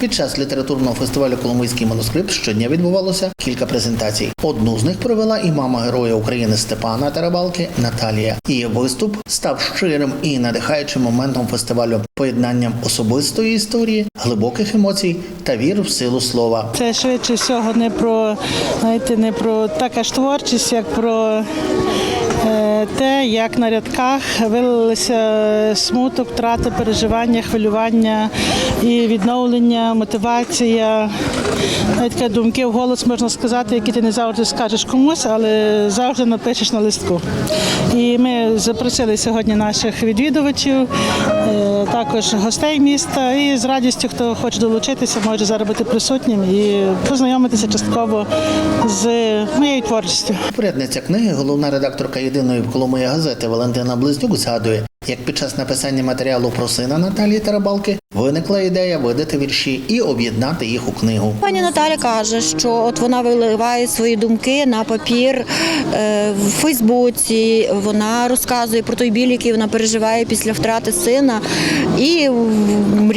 Під час літературного фестивалю Коломийський манускрипт щодня відбувалося кілька презентацій. Одну з них провела і мама героя України Степана Тарабалки Наталія. Її виступ став щирим і надихаючим моментом фестивалю, поєднанням особистої історії, глибоких емоцій та віри в силу слова. Це швидше всього не про, знаєте, не про така ж творчість, як про те, як на рядках вилилися смуток, втрата, переживання, хвилювання і відновлення, мотивація. Навіть такі думки в голос можна сказати, які ти не завжди скажеш комусь, але завжди напишеш на листку. І ми запросили сьогодні наших відвідувачів, е, також гостей міста. І з радістю, хто хоче долучитися, може зараз бути присутнім і познайомитися частково з моєю творчістю. Порядниця книги, головна редакторка єдиної в Коломиї газети Валентина Близнюк згадує, як під час написання матеріалу про сина Наталії Тарабалки виникла ідея видати вірші і об'єднати їх у книгу. Пані Наталя каже, що от вона виливає свої думки на папір е, в Фейсбуці. Вона розказує про той біль, який вона переживає після втрати сина, і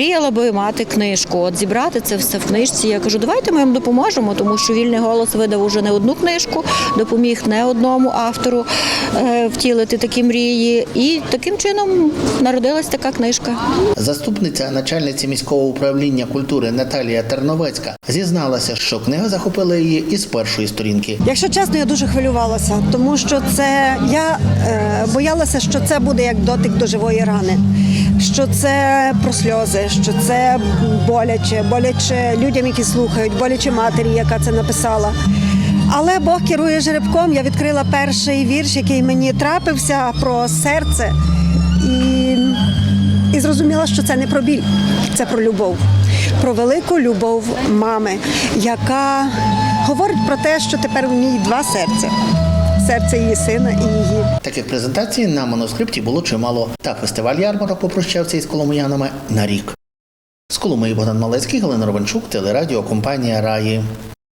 мріяла би мати книжку. От зібрати це все в книжці. Я кажу, давайте ми вам допоможемо, тому що вільний голос видав уже не одну книжку, допоміг не одному автору е, втілити такі мрії. І таким чином народилась така книжка. Заступниця начальниці міського управління культури Наталія Терновецька зізналася, що книга захопила її із першої сторінки. Якщо чесно, я дуже хвилювалася, тому що це я е, боялася, що це буде як дотик до живої рани, що це про сльози, що це боляче, боляче людям, які слухають, боляче матері, яка це написала. Але Бог керує жеребком. Я відкрила перший вірш, який мені трапився про серце, і, і зрозуміла, що це не про біль, це про любов, про велику любов мами, яка говорить про те, що тепер в ній два серця: серце її сина і її. Таких презентацій на манускрипті було чимало. Та фестиваль ярмарок попрощався із коломиянами на рік. З Коломиї Богдан Малецький, Галина Ровенчук, телерадіо компанія Раї.